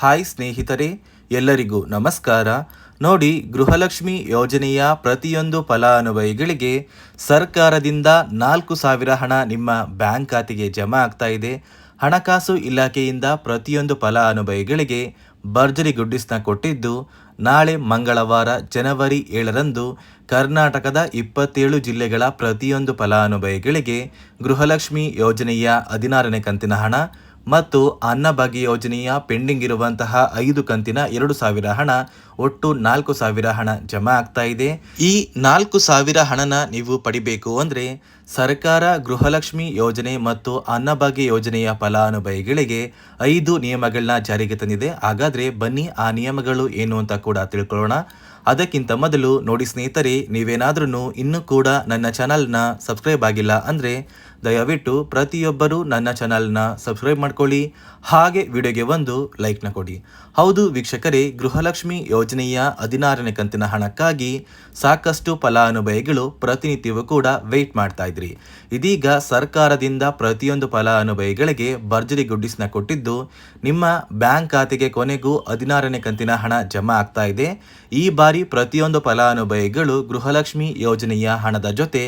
Hi ಸ್ನೇಹಿತರೆ, ಎಲ್ಲರಿಗೂ ನಮಸ್ಕಾರ. ನೋಡಿ, ಗೃಹಲಕ್ಷ್ಮಿ ಯೋಜನೆಯ ಪ್ರತಿಯೊಂದು ಫಲಾನುಭವಿಗಳಿಗೆ ಸರ್ಕಾರದಿಂದ ನಾಲ್ಕು ಸಾವಿರ ಹಣ ನಿಮ್ಮ ಬ್ಯಾಂಕ್ ಖಾತೆಗೆ ಜಮಾ ಆಗ್ತಾ ಇದೆ. ಹಣಕಾಸು ಇಲಾಖೆಯಿಂದ ಪ್ರತಿಯೊಂದು ಫಲಾನುಭವಿಗಳಿಗೆ ಭರ್ಜರಿ ಗುಡ್ಡಿಸ್ನ ಕೊಟ್ಟಿದ್ದು, ನಾಳೆ ಮಂಗಳವಾರ ಜನವರಿ ಏಳರಂದು ಕರ್ನಾಟಕದ ಇಪ್ಪತ್ತೇಳು ಜಿಲ್ಲೆಗಳ ಪ್ರತಿಯೊಂದು ಫಲಾನುಭವಿಗಳಿಗೆ ಗೃಹಲಕ್ಷ್ಮಿ ಯೋಜನೆಯ ಹದಿನಾರನೇ ಕಂತಿನ ಹಣ ಮತ್ತು ಅನ್ನಭಾಗ್ಯ ಯೋಜನೆಯ ಪೆಂಡಿಂಗ್ ಇರುವಂತಹ ಐದು ಕಂತಿನ ಎರಡು ಸಾವಿರ ಹಣ, ಒಟ್ಟು ನಾಲ್ಕು ಸಾವಿರ ಹಣ ಜಮಾ ಆಗ್ತಾ ಇದೆ. ಈ ನಾಲ್ಕು ಸಾವಿರ ಹಣನ ನೀವು ಪಡಿಬೇಕು ಅಂದರೆ ಸರ್ಕಾರ ಗೃಹಲಕ್ಷ್ಮಿ ಯೋಜನೆ ಮತ್ತು ಅನ್ನಭಾಗ್ಯ ಯೋಜನೆಯ ಫಲಾನುಭವಿಗಳಿಗೆ ಐದು ನಿಯಮಗಳನ್ನ ಜಾರಿಗೆ ತಂದಿದೆ. ಹಾಗಾದರೆ ಬನ್ನಿ ಆ ನಿಯಮಗಳು ಏನು ಅಂತ ಕೂಡ ತಿಳ್ಕೊಳ್ಳೋಣ. ಅದಕ್ಕಿಂತ ಮೊದಲು ನೋಡಿ ಸ್ನೇಹಿತರೆ ನೀವೇನಾದ್ರೂ ಇನ್ನೂ ಕೂಡ ನನ್ನ ಚಾನಲ್ನ ಸಬ್ಸ್ಕ್ರೈಬ್ ಆಗಿಲ್ಲ ಅಂದರೆ ದಯವಿಟ್ಟು ಪ್ರತಿಯೊಬ್ಬರು ನನ್ನ ಚಾನಲ್ನ ಸಬ್ಸ್ಕ್ರೈಬ್ ಮಾಡ್ಕೊಳ್ಳಿ, ಹಾಗೆ ವಿಡಿಯೋಗೆ ಒಂದು ಲೈಕ್ನ ಕೊಡಿ. ಹೌದು ವೀಕ್ಷಕರೇ, ಗೃಹಲಕ್ಷ್ಮಿ ಯೋಜನೆಯ ಹದಿನಾರನೇ ಕಂತಿನ ಹಣಕ್ಕಾಗಿ ಸಾಕಷ್ಟು ಫಲಾನುಭವಿಗಳು ಪ್ರತಿನಿತ್ಯವೂ ಕೂಡ ವೆಯ್ಟ್ ಮಾಡ್ತಾ ಇದ್ರಿ. ಇದೀಗ ಸರ್ಕಾರದಿಂದ ಪ್ರತಿಯೊಂದು ಫಲಾನುಭವಿಗಳಿಗೆ ಭರ್ಜರಿ ಗುಡ್ಡಿಸ್ನ ಕೊಟ್ಟಿದ್ದು, ನಿಮ್ಮ ಬ್ಯಾಂಕ್ ಖಾತೆಗೆ ಕೊನೆಗೂ ಹದಿನಾರನೇ ಕಂತಿನ ಹಣ ಜಮಾ ಆಗ್ತಾ ಇದೆ. ಈ ಬಾರಿ ಪ್ರತಿಯೊಂದು ಫಲಾನುಭವಿಗಳು ಗೃಹಲಕ್ಷ್ಮಿ ಯೋಜನೆಯ ಹಣದ ಜೊತೆ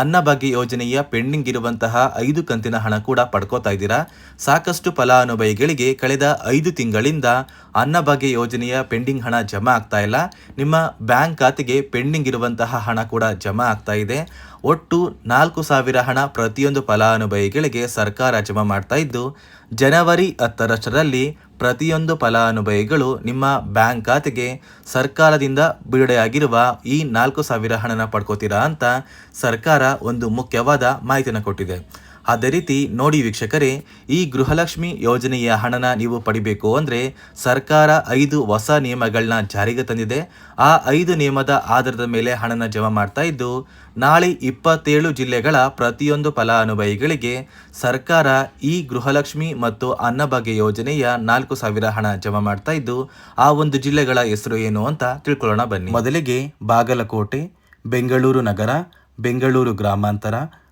ಅನ್ನಭಾಗ್ಯ ಯೋಜನೆಯ ಪೆಂಡಿಂಗ್ ಇರುವಂತಹ ಐದು ಕಂತಿನ ಹಣ ಕೂಡ ಪಡ್ಕೋತಾ ಇದ್ದೀರಾ? ಸಾಕಷ್ಟು ಫಲಾನುಭವಿಗಳಿಗೆ ಕಳೆದ ಐದು ತಿಂಗಳಿಂದ ಅನ್ನಭಾಗ್ಯ ಯೋಜನೆಯ ಪೆಂಡಿಂಗ್ ಹಣ ಜಮಾ ಆಗ್ತಾ ಇಲ್ಲ. ನಿಮ್ಮ ಬ್ಯಾಂಕ್ ಖಾತೆಗೆ ಪೆಂಡಿಂಗ್ ಇರುವಂತಹ ಹಣ ಕೂಡ ಜಮಾ ಆಗ್ತಾ ಇದೆ. ಒಟ್ಟು ನಾಲ್ಕು ಸಾವಿರ ಹಣ ಪ್ರತಿಯೊಂದು ಫಲಾನುಭವಿಗಳಿಗೆ ಸರ್ಕಾರ ಜಮಾ ಮಾಡ್ತಾ ಇದ್ದು, ಜನವರಿ ಹತ್ತರಷ್ಟರಲ್ಲಿ ಪ್ರತಿಯೊಂದು ಫಲಾನುಭವಿಗಳು ನಿಮ್ಮ ಬ್ಯಾಂಕ್ ಖಾತೆಗೆ ಸರ್ಕಾರದಿಂದ ಬಿಡುಗಡೆಯಾಗಿರುವ ಈ ನಾಲ್ಕು ಸಾವಿರ ಹಣನ ಪಡ್ಕೋತೀರಾ ಅಂತ ಸರ್ಕಾರ ಒಂದು ಮುಖ್ಯವಾದ ಮಾಹಿತಿಯನ್ನು ಕೊಟ್ಟಿದೆ. ಅದೇ ರೀತಿ ನೋಡಿ ವೀಕ್ಷಕರೇ, ಈ ಗೃಹಲಕ್ಷ್ಮಿ ಯೋಜನೆಯ ಹಣನ ನೀವು ಪಡಿಬೇಕು ಅಂದರೆ ಸರ್ಕಾರ ಐದು ಹೊಸ ನಿಯಮಗಳನ್ನ ಜಾರಿಗೆ ತಂದಿದೆ. ಆ ಐದು ನಿಯಮದ ಆಧಾರದ ಮೇಲೆ ಹಣನ ಜಮಾ ಮಾಡ್ತಾ ಇದ್ದು, ನಾಳೆ ಇಪ್ಪತ್ತೇಳು ಜಿಲ್ಲೆಗಳ ಪ್ರತಿಯೊಂದು ಫಲಾನುಭವಿಗಳಿಗೆ ಸರ್ಕಾರ ಈ ಗೃಹಲಕ್ಷ್ಮಿ ಮತ್ತು ಅನ್ನಭಾಗ್ಯ ಯೋಜನೆಯ ನಾಲ್ಕು ಸಾವಿರ ಹಣ ಜಮಾ ಮಾಡ್ತಾ ಇದ್ದು, ಆ ಒಂದು ಜಿಲ್ಲೆಗಳ ಹೆಸರು ಏನು ಅಂತ ತಿಳ್ಕೊಳ್ಳೋಣ ಬನ್ನಿ. ಮೊದಲಿಗೆ ಬಾಗಲಕೋಟೆ, ಬೆಂಗಳೂರು ನಗರ, ಬೆಂಗಳೂರು ಗ್ರಾಮಾಂತರ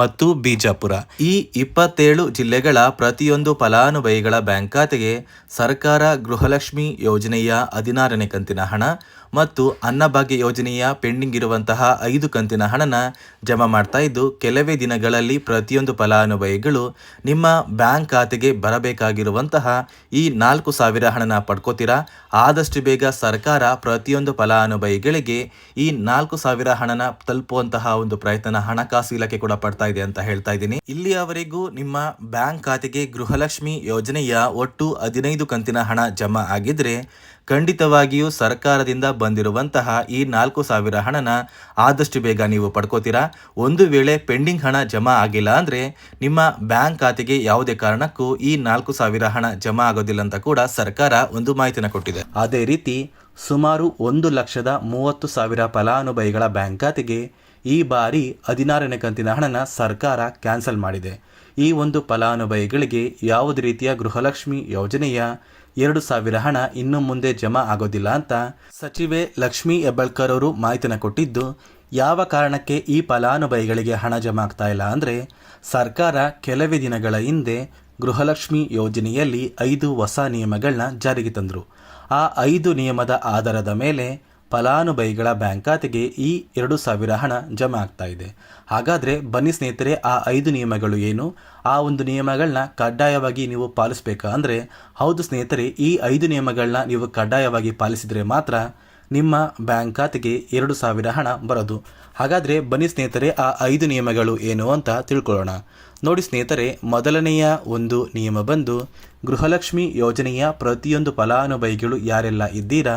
ಮತ್ತು ಬಿಜಾಪುರ. ಈ ಇಪ್ಪತ್ತೇಳು ಜಿಲ್ಲೆಗಳ ಪ್ರತಿಯೊಂದು ಫಲಾನುಭವಿಗಳ ಬ್ಯಾಂಕ್ ಖಾತೆಗೆ ಸರ್ಕಾರ ಗೃಹಲಕ್ಷ್ಮಿ ಯೋಜನೆಯ ಹದಿನಾರನೇ ಕಂತಿನ ಹಣ ಮತ್ತು ಅನ್ನಭಾಗ್ಯ ಯೋಜನೆಯ ಪೆಂಡಿಂಗ್ ಇರುವಂತಹ ಐದು ಕಂತಿನ ಹಣನ ಜಮಾ ಮಾಡ್ತಾ ಇದ್ದು, ಕೆಲವೇ ದಿನಗಳಲ್ಲಿ ಪ್ರತಿಯೊಂದು ಫಲಾನುಭವಿಗಳು ನಿಮ್ಮ ಬ್ಯಾಂಕ್ ಖಾತೆಗೆ ಬರಬೇಕಾಗಿರುವಂತಹ ಈ ನಾಲ್ಕು ಸಾವಿರ ಹಣನ ಪಡ್ಕೋತೀರಾ? ಆದಷ್ಟು ಬೇಗ ಸರ್ಕಾರ ಪ್ರತಿಯೊಂದು ಫಲಾನುಭವಿಗಳಿಗೆ ಈ ನಾಲ್ಕು ಸಾವಿರ ಹಣನ ತಲುಪುವಂತಹ ಒಂದು ಪ್ರಯತ್ನ ಹಣಕಾಸು ಇಲಾಖೆ ಕೂಡ ಪಡ್ತಾ ಇದೆ ಅಂತ ಹೇಳ್ತಾ ಇದ್ದೀನಿ. ಇಲ್ಲಿಯವರೆಗೂ ನಿಮ್ಮ ಬ್ಯಾಂಕ್ ಖಾತೆಗೆ ಗೃಹಲಕ್ಷ್ಮಿ ಯೋಜನೆಯ ಒಟ್ಟು ಹದಿನೈದು ಕಂತಿನ ಹಣ ಜಮಾ ಆಗಿದ್ರೆ ಖಂಡಿತವಾಗಿಯೂ ಸರ್ಕಾರದಿಂದ ಬಂದಿರುವಂತಹ ಈ ನಾಲ್ಕು ಸಾವಿರ ಹಣನ ಆದಷ್ಟು ಬೇಗ ನೀವು ಪಡ್ಕೋತೀರಾ? ಒಂದು ವೇಳೆ ಪೆಂಡಿಂಗ್ ಹಣ ಜಮಾ ಆಗಿಲ್ಲ ಅಂದರೆ ನಿಮ್ಮ ಬ್ಯಾಂಕ್ ಖಾತೆಗೆ ಯಾವುದೇ ಕಾರಣಕ್ಕೂ ಈ ನಾಲ್ಕು ಸಾವಿರ ಹಣ ಜಮಾ ಆಗೋದಿಲ್ಲ ಅಂತ ಕೂಡ ಸರ್ಕಾರ ಒಂದು ಮಾಹಿತಿನ ಕೊಟ್ಟಿದೆ. ಅದೇ ರೀತಿ ಸುಮಾರು ಒಂದು ಲಕ್ಷದ ಮೂವತ್ತು ಸಾವಿರ ಫಲಾನುಭವಿಗಳ ಬ್ಯಾಂಕ್ ಖಾತೆಗೆ ಈ ಬಾರಿ ಹದಿನಾರನೇ ಕಂತಿನ ಹಣನ ಸರ್ಕಾರ ಕ್ಯಾನ್ಸಲ್ ಮಾಡಿದೆ. ಈ ಒಂದು ಫಲಾನುಭವಿಗಳಿಗೆ ಯಾವುದೇ ರೀತಿಯ ಗೃಹಲಕ್ಷ್ಮಿ ಯೋಜನೆಯ ಎರಡು ಸಾವಿರ ಹಣ ಇನ್ನು ಮುಂದೆ ಜಮಾ ಆಗೋದಿಲ್ಲ ಅಂತ ಸಚಿವೆ ಲಕ್ಷ್ಮೀ ಹೆಬ್ಬಳ್ಕರ್ ಅವರು ಮಾಹಿತಿನ ಕೊಟ್ಟಿದ್ದು, ಯಾವ ಕಾರಣಕ್ಕೆ ಈ ಫಲಾನುಭವಿಗಳಿಗೆ ಹಣ ಜಮಾ ಆಗ್ತಾ ಇಲ್ಲ ಅಂದರೆ ಸರ್ಕಾರ ಕೆಲವೇ ದಿನಗಳ ಹಿಂದೆ ಗೃಹಲಕ್ಷ್ಮಿ ಯೋಜನೆಯಲ್ಲಿ ಐದು ಹೊಸ ನಿಯಮಗಳನ್ನ ಜಾರಿಗೆ ತಂದರು. ಆ ಐದು ನಿಯಮದ ಆಧಾರದ ಮೇಲೆ ಫಲಾನುಭವಿಗಳ ಬ್ಯಾಂಕ್ ಖಾತೆಗೆ ಈ ಎರಡು ಸಾವಿರ ಹಣ ಜಮಾ ಆಗ್ತಾ ಇದೆ. ಹಾಗಾದರೆ ಬನ್ನಿ ಸ್ನೇಹಿತರೆ, ಆ ಐದು ನಿಯಮಗಳು ಏನು? ಆ ಒಂದು ನಿಯಮಗಳನ್ನ ಕಡ್ಡಾಯವಾಗಿ ನೀವು ಪಾಲಿಸಬೇಕಾ? ಅಂದರೆ, ಹೌದು ಸ್ನೇಹಿತರೆ, ಈ ಐದು ನಿಯಮಗಳನ್ನ ನೀವು ಕಡ್ಡಾಯವಾಗಿ ಪಾಲಿಸಿದರೆ ಮಾತ್ರ ನಿಮ್ಮ ಬ್ಯಾಂಕ್ ಖಾತೆಗೆ ಎರಡು ಸಾವಿರ ಹಣ ಬರೋದು. ಹಾಗಾದರೆ ಬನ್ನಿ ಸ್ನೇಹಿತರೆ, ಆ ಐದು ನಿಯಮಗಳು ಏನು ಅಂತ ತಿಳ್ಕೊಳ್ಳೋಣ. ನೋಡಿ ಸ್ನೇಹಿತರೆ, ಮೊದಲನೆಯ ಒಂದು ನಿಯಮ ಬಂದು, ಗೃಹಲಕ್ಷ್ಮಿ ಯೋಜನೆಯ ಪ್ರತಿಯೊಂದು ಫಲಾನುಭವಿಗಳು ಯಾರೆಲ್ಲ ಇದ್ದೀರಾ?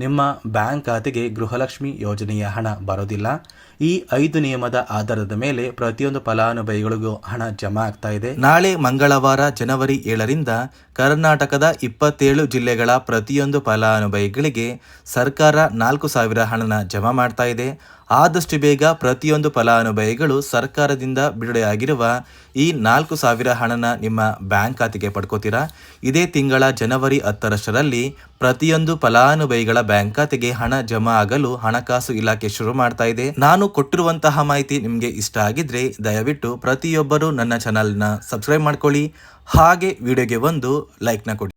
ನಿಮ್ಮ ಬ್ಯಾಂಕ್ ಖಾತೆಗೆ ಗೃಹಲಕ್ಷ್ಮಿ ಯೋಜನೆಯ ಹಣ ಬರೋದಿಲ್ಲ. ಈ ಐದು ನಿಯಮದ ಆಧಾರದ ಮೇಲೆ ಪ್ರತಿಯೊಂದು ಫಲಾನುಭವಿಗಳಿಗೂ ಹಣ ಜಮಾ ಆಗ್ತಾ ಇದೆ. ನಾಳೆ ಮಂಗಳವಾರ ಜನವರಿ ಏಳರಿಂದ ಕರ್ನಾಟಕದ ಇಪ್ಪತ್ತೇಳು ಜಿಲ್ಲೆಗಳ ಪ್ರತಿಯೊಂದು ಫಲಾನುಭವಿಗಳಿಗೆ ಸರ್ಕಾರ ನಾಲ್ಕು ಸಾವಿರ ಹಣನ ಜಮಾ ಮಾಡ್ತಾ ಇದೆ. ಆದಷ್ಟು ಬೇಗ ಪ್ರತಿಯೊಂದು ಫಲಾನುಭವಿಗಳು ಸರ್ಕಾರದಿಂದ ಬಿಡುಗಡೆಯಾಗಿರುವ ಈ ನಾಲ್ಕು ಸಾವಿರ ಹಣನ ನಿಮ್ಮ ಬ್ಯಾಂಕ್ ಖಾತೆಗೆ ಪಡ್ಕೋತೀರಾ? ಇದೇ ತಿಂಗಳ ಜನವರಿ ಹತ್ತರಷ್ಟರಲ್ಲಿ ಪ್ರತಿಯೊಂದು ಫಲಾನುಭವಿಗಳ ಬ್ಯಾಂಕ್ ಖಾತೆಗೆ ಹಣ ಜಮಾ ಆಗಲು ಹಣಕಾಸು ಇಲಾಖೆ ಶುರು ಮಾಡ್ತಾ ಇದೆ. ನಾನು ಕೊಟ್ಟಿರುವಂತಹ ಮಾಹಿತಿ ನಿಮಗೆ ಇಷ್ಟ ಆಗಿದ್ರೆ ದಯವಿಟ್ಟು ಪ್ರತಿಯೊಬ್ಬರು ನನ್ನ ಚಾನಲ್ನ ಸಬ್ಸ್ಕ್ರೈಬ್ ಮಾಡ್ಕೊಳ್ಳಿ. ಹಾಗೆ ವಿಡಿಯೋಗೆ ಒಂದು ಲೈಕ್ನ ಕೊಡಿ.